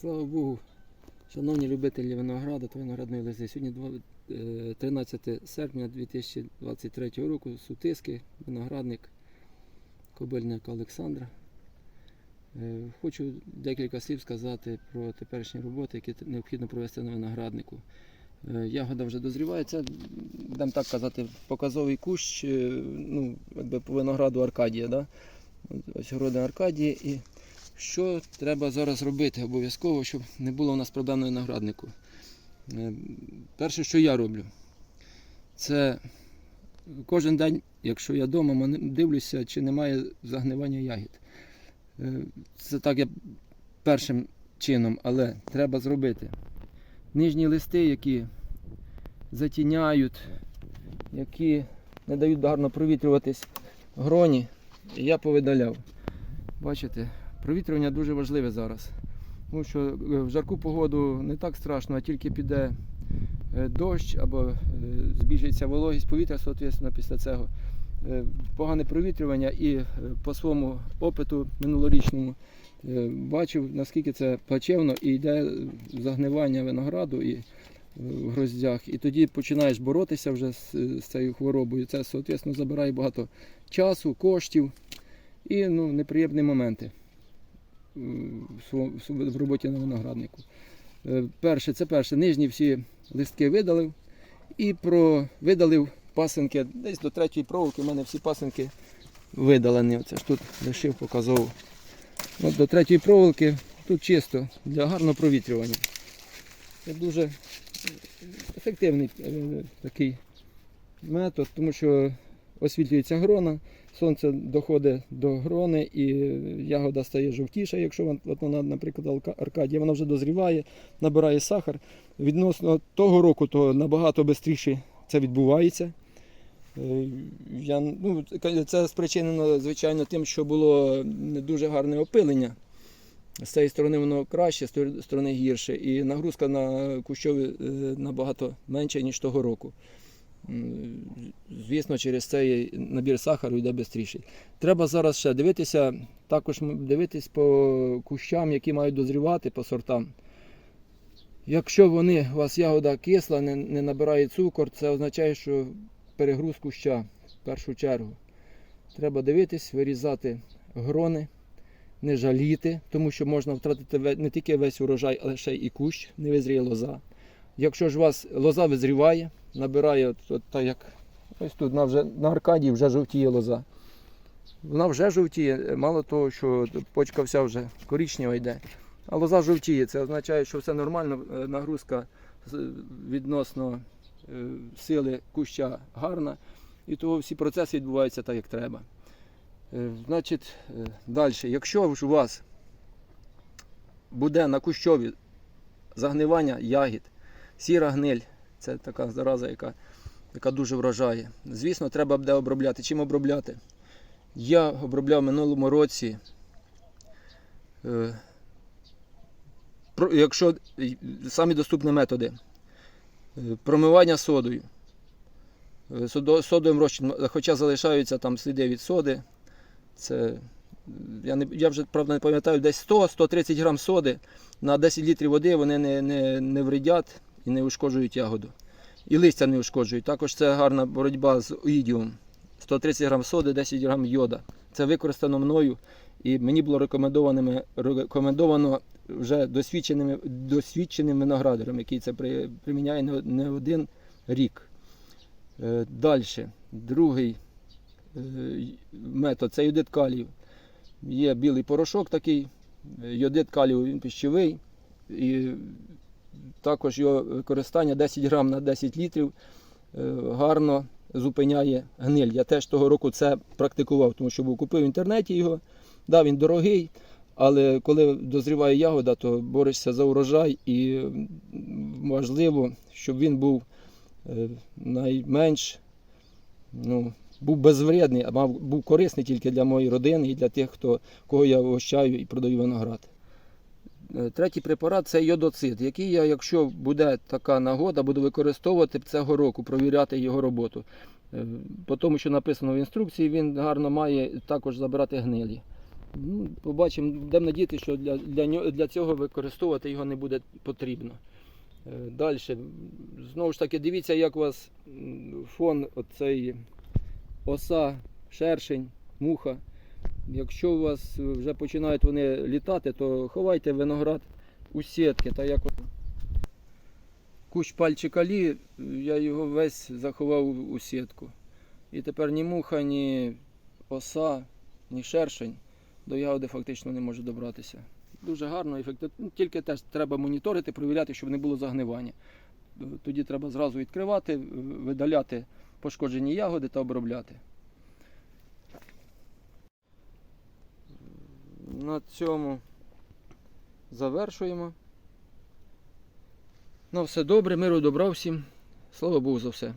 Слава Богу, шановні любителі винограду та виноградної лози. Сьогодні е, 13 серпня 2023 року. Сутиски, виноградник Кобильника Олександра. Е, Хочу декілька слів сказати про теперішні роботи, які необхідно провести на винограднику. Е, Ягода вже дозріває. Це, будемо так казати, показовий кущ е, ну, якби по винограду Аркадія. Да? Ось городи Аркадії. І що треба зараз робити обов'язково, щоб не було у нас проблем на винограднику? Е, Перше, що я роблю, це кожен день, якщо я вдома, дивлюся, чи немає загнивання ягід. Е, Це так я першим чином, але треба зробити. Нижні листи, які затіняють, які не дають гарно провітрюватись гроні, я повидаляв. Бачите, провітрювання дуже важливе зараз. Тому що е, в жарку погоду не так страшно, а тільки піде е, дощ або е, збільшиться вологість повітря, соответственно, після цього. Погане провітрювання і по своєму опиту минулорічному бачив, наскільки це плачевно і йде загнивання винограду і в гроздях. І тоді починаєш боротися вже з, з цією хворобою. Це, соответственно, забирає багато часу, коштів і ну, неприємні моменти в роботі на винограднику. Е, Перше, це перше, нижні всі листки видалив і про видалив пасинки. Десь до третьої проволоки в мене всі пасинки видалені. Оце ж тут лишив, показував. От до третьої проволоки тут чисто для гарного провітрювання. Це дуже ефективний е, такий метод, тому що освітлюється грона, сонце доходить до грони і ягода стає жовтіша, якщо вона, наприклад, аркадія, вона вже дозріває, набирає сахар. Відносно того року, то набагато швидше це відбувається. Е, Я, ну, це спричинено, звичайно, тим, що було не дуже гарне опилення. З цієї сторони воно краще, з тої сторони гірше. І нагрузка на кущові е, набагато менша, ніж того року. Звісно, через цей набір сахару йде швидше. Треба зараз ще дивитися, також дивитись по кущам, які мають дозрівати по сортам. Якщо вони, у вас ягода кисла, не, не набирає цукор, це означає, що перегруз куща в першу чергу. Треба дивитись, вирізати грони, не жаліти, тому що можна втратити не тільки весь урожай, але ще і кущ, не визріє лоза. Якщо ж у вас лоза визріває, набирає, от, от так як ось тут на, вже, на аркадії вже жовтіє лоза. Вона вже жовтіє, мало того, що почка вся вже коричнева йде. А лоза жовтіє, це означає, що все нормально, е, нагрузка відносно е, сили куща гарна, і того всі процеси відбуваються так, як треба. Е, Значить, далі, якщо ж у вас буде на кущові загнивання ягід, сіра гниль, це така зараза, яка, яка дуже вражає. Звісно, треба буде обробляти. Чим обробляти? Я обробляв минулому році. е, Якщо самі доступні методи Е, промивання содою. Е, содо- Содовим розчином, хоча залишаються там сліди від соди. Це, я, не, я вже правда не пам'ятаю, десь 100-130 грам соди на 10 літрів води вони не, не, не вредять і не ушкоджують ягоду. І листя не ушкоджують. Також це гарна боротьба з оїдіумом. 130 грам соди, 10 грам йода. Це використано мною і мені було рекомендовано, вже досвідченими, досвідченим виноградарем, який це приміняє не, один рік. Е, Далі, другий е, метод це йодит калію. Є білий порошок такий, йодит калію він пищевий. І також його використання 10 грам на 10 літрів е, гарно зупиняє гниль. Я теж того року це практикував, тому що був купив в інтернеті його. Да, він дорогий, але коли дозріває ягода, то борешся за урожай і важливо, щоб він був е, найменш ну, був безвредний, а мав, був корисний тільки для моєї родини і для тих, хто, кого я вгощаю і продаю виноград. Е, Третій препарат це йодоцид, який я, якщо буде така нагода, буду використовувати цього року, провіряти його роботу. Е, По тому, що написано в інструкції, він гарно має також забирати гнилі. Ну, побачимо, будемо надіяти, що для, для, для цього використовувати його не буде потрібно. Далі. Знову ж таки, дивіться, як у вас фон оцей оса, шершень, муха. Якщо у вас вже починають вони літати, то ховайте виноград у сітки. Та як кущ пальчикалі, я його весь заховав у- сітку. І тепер ні муха, ні оса, ні шершень до ягоди фактично не може добратися. Дуже гарно, ефективно. Ну, Тільки теж треба моніторити, перевіряти, щоб не було загнивання. Е, Тоді треба зразу відкривати, е, видаляти пошкоджені ягоди та обробляти. На цьому завершуємо. Ну, все добре, миру добра всім. Слава Богу за все.